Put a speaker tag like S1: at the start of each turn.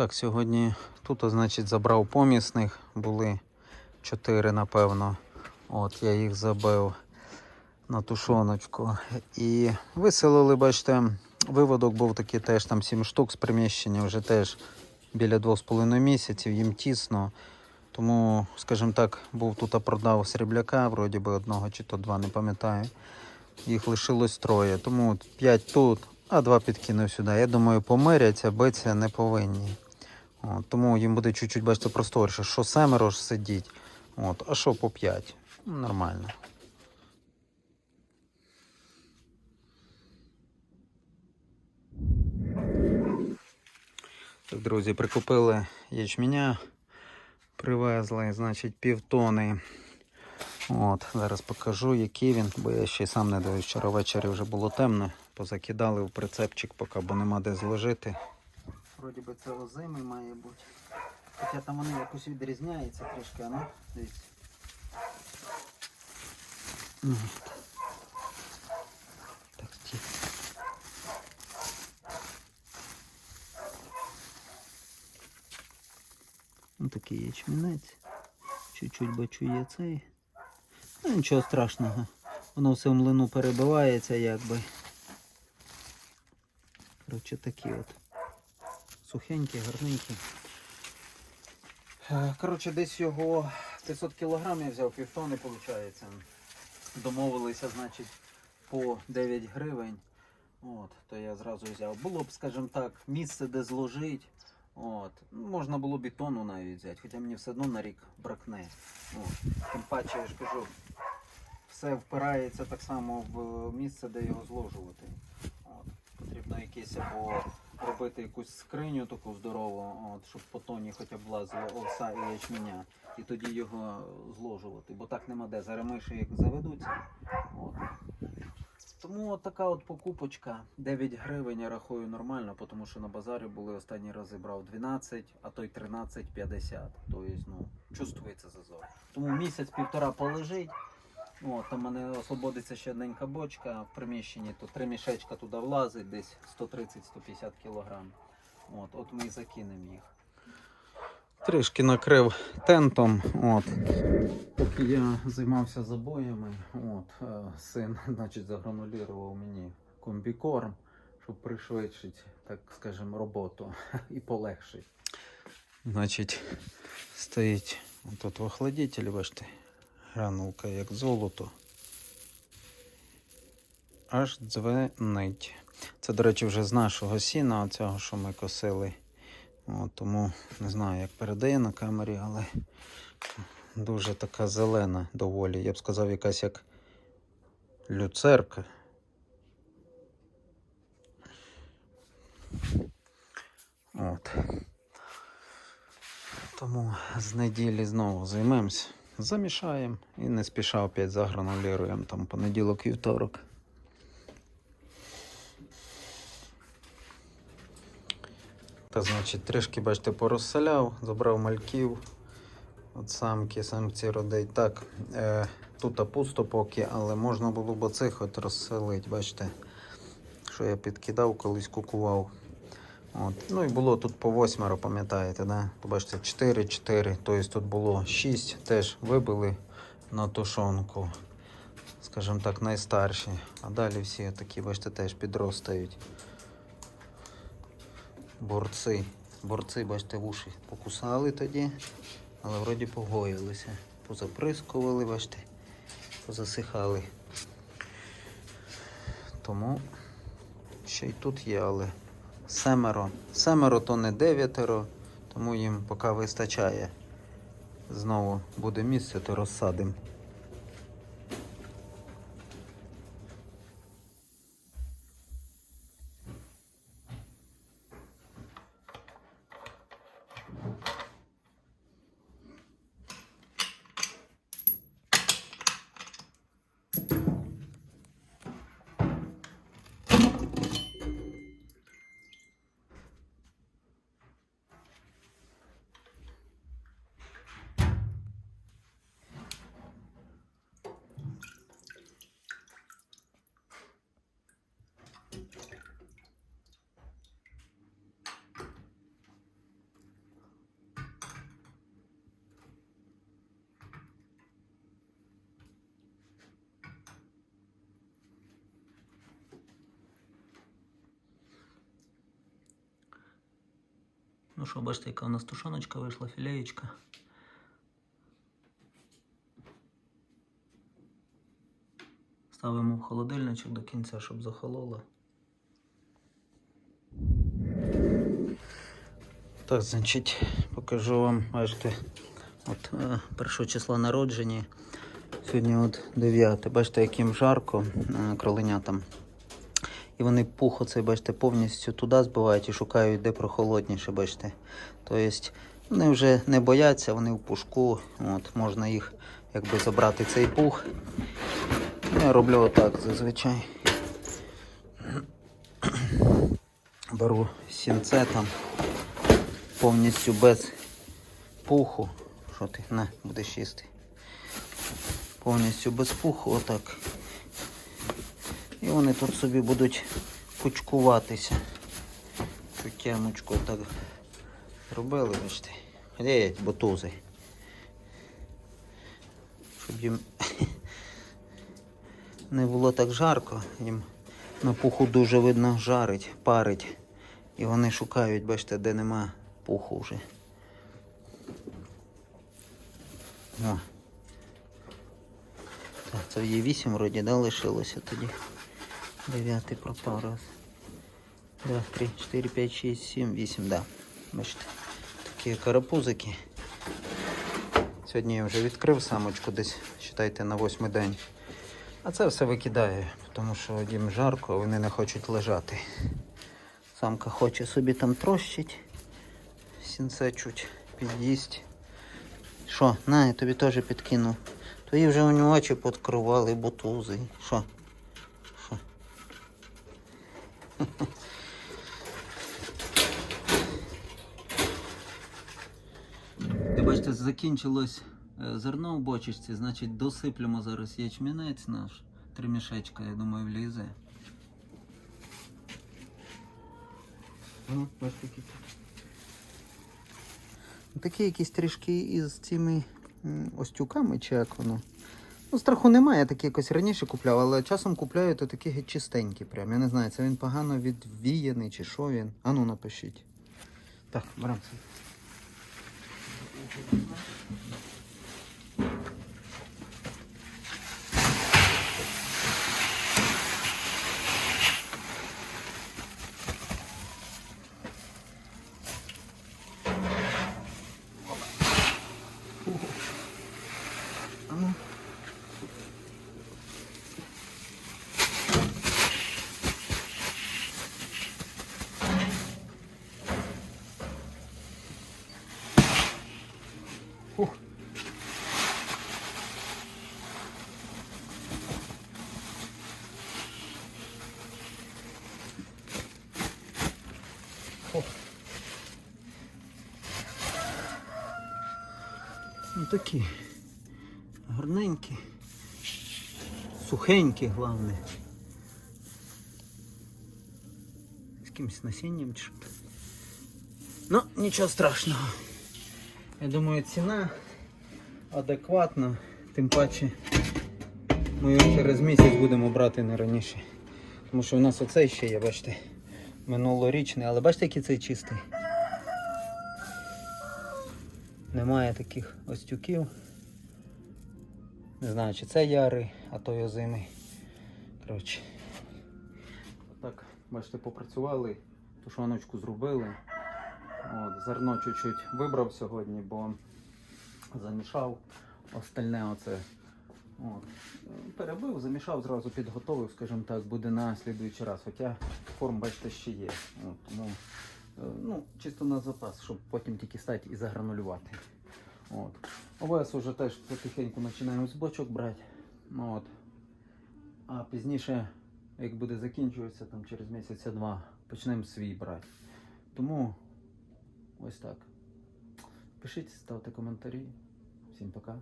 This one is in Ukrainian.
S1: Так, сьогодні тут, значить, забрав помісних. Були чотири, напевно. От, я їх забив на тушоночку. І виселили, бачите, виводок був такий теж там 7 штук з приміщення, вже теж біля 2,5 місяців, їм тісно. Тому, скажімо так, був тут, продав срібляка, вроді би одного чи то два, не пам'ятаю. Їх лишилось троє. Тому 5 тут, а два підкинув сюди. Я думаю, помиряться, битися не повинні. От, тому їм буде чуть-чуть, бачите, просторіше. Що семеро ж сидіть, от, а що по 5. Нормально. Так, друзі, прикупили ячменя, привезли, значить, півтони. От, зараз покажу, який він, бо я ще й сам не дивився. Вчора ввечері вже було темно. Позакидали в прицепчик, поки бо нема де зложити. Вроді би це озимий має бути. Хоча там вони якось відрізняються трішки, а ну, дивіться. Ну. Так, ті. Ну такий ячмінець. Чуть-чуть бачу є цей. Ну нічого страшного. Воно все в млину перебивається якби. Коротше такі от. Сухенькі, гарненькі. Е, Коротше, десь його 500 кг я взяв, півтони виходить. Домовилися, значить, по 9 гривень. От, то я зразу взяв. Було б, скажімо так, місце, де зложити. От. Можна було б і тонну навіть взяти, хоча мені все одно на рік бракне. От. Тим паче, я ж кажу, все впирається так само в місце, де його зложувати. От. Потрібно якесь або робити якусь скриню таку здорову, от, щоб по тоні хоча б влазила овса і ячменя. І тоді його зложувати, бо так нема де. Зараз миші як заведуться. От. Тому от така от покупочка 9 гривень я рахую нормально, тому що на базарі були останні рази брав 12, а то й 13,50. Тобто, ну, чувствується зазор. Тому місяць-півтора полежить. О, в мене освободиться ще одненька бочка в приміщенні, то три мішечка туди влазить, десь 130-150 кг. От, от ми і закинемо їх. Трішки накрив тентом. От. Поки я займався забоями, от, е, син значить, загранулював мені комбікорм, щоб пришвидшити, так скажемо, роботу і полегшити. Значить, стоїть тут в охладителі, бачите, гранулка як золото. Аж дзвенить. Це, до речі, вже з нашого сіна, цього, що ми косили. От, тому не знаю, як передає на камері, але дуже така зелена доволі. Я б сказав, якась як люцерка. От. Тому з неділі знову займемось, замішаємо і не спіша опять загранулюємо там понеділок вівторок. Та значить трішки, бачите, порозселяв, забрав мальків. От самки, самці родить. Так, е, тут пусто поки, але можна було б оцих от розселити, бачите, що я підкидав, колись кукував. От. Ну і було тут по восьмеро, пам'ятаєте, да? Бачите, 4-4, тобто тут було 6, теж вибили на тушонку. Скажімо так, найстарші. А далі всі такі, бачите, теж підростають. Борці. Борці, бачите, вуші покусали тоді, але вроді погоїлися. Позаприскували, бачите, позасихали. Тому ще й тут є, але семеро. Семеро то не дев'ятеро, тому їм поки вистачає. Знову буде місце, то розсадимо. Ну що, бачите, яка у нас тушоночка вийшла, філеєчка. Ставимо в холодильничок до кінця, щоб захололо. Так, значить, покажу вам, бачите, от е, першого числа народження. Сьогодні от 9. Бачите, яким жарко е, кроленятам. І вони пух оцей, бачите, повністю туди збивають і шукають, де прохолодніше, бачите. Тобто вони вже не бояться, вони в пушку. От, можна їх якби забрати цей пух. Я роблю отак зазвичай. Беру сінце там повністю без пуху. Що ти? На, будеш їсти. Повністю без пуху, отак. І вони тут собі будуть кучкуватися. Цю тямочку так зробили, бачите. Геть, ботузи. Щоб їм не було так жарко, їм на пуху дуже видно жарить, парить. І вони шукають, бачите, де нема пуху вже. О. Так, це є 8 вроді, да, лишилося тоді. Дев'ятий пропав раз. Два, три, чотири, п'ять, шість, сім, вісім, да. Бачите. Такі карапузики. Сьогодні я вже відкрив самочку десь, вважайте, на восьмий день. А це все викидаю, тому що їм жарко, вони не хочуть лежати. Самка хоче собі там трощить. Сінце чуть під'їсть. Що, на, я тобі теж підкинув. Твої вже у нього очі подкривали, бутузи. Що? Ти бачите, закінчилось е, зерно в бочечці, значить досиплемо зараз ячмінець наш. Три мішечка, я думаю, влізе. Ну. Такі якісь трішки із цими остюками, чи як воно. Ну, страху немає, я такі якось раніше купляв, але часом купляю то такі геть чистенькі прям. Я не знаю, це він погано відвіяний чи що він. Ану напишіть. Так, беремо такі гарненькі, сухенькі, головне. З якимось насінням чи що. Ну, нічого страшного. Я думаю, ціна адекватна, тим паче ми його через місяць будемо брати не раніше. Тому що у нас оцей ще є, бачите, минулорічний, але бачите, який цей чистий. Немає таких остюків. Не знаю, чи це ярий, а то й озимий. Коротше. Так, бачите, попрацювали, тушоночку зробили. От, зерно чуть-чуть вибрав сьогодні, бо замішав остальне оце. От. Перебив, замішав, зразу підготовив, скажімо так, буде на слідуючий раз. Хоча форм, бачите, ще є. От, тому ну, чисто на запас, щоб потім тільки стати і загранулювати. От. ОВС вже теж потихеньку починаємо з бочок брати. Ну, от. А пізніше, як буде закінчуватися, там через місяця-два, почнемо свій брати. Тому ось так. Пишіть, ставте коментарі. Всім пока.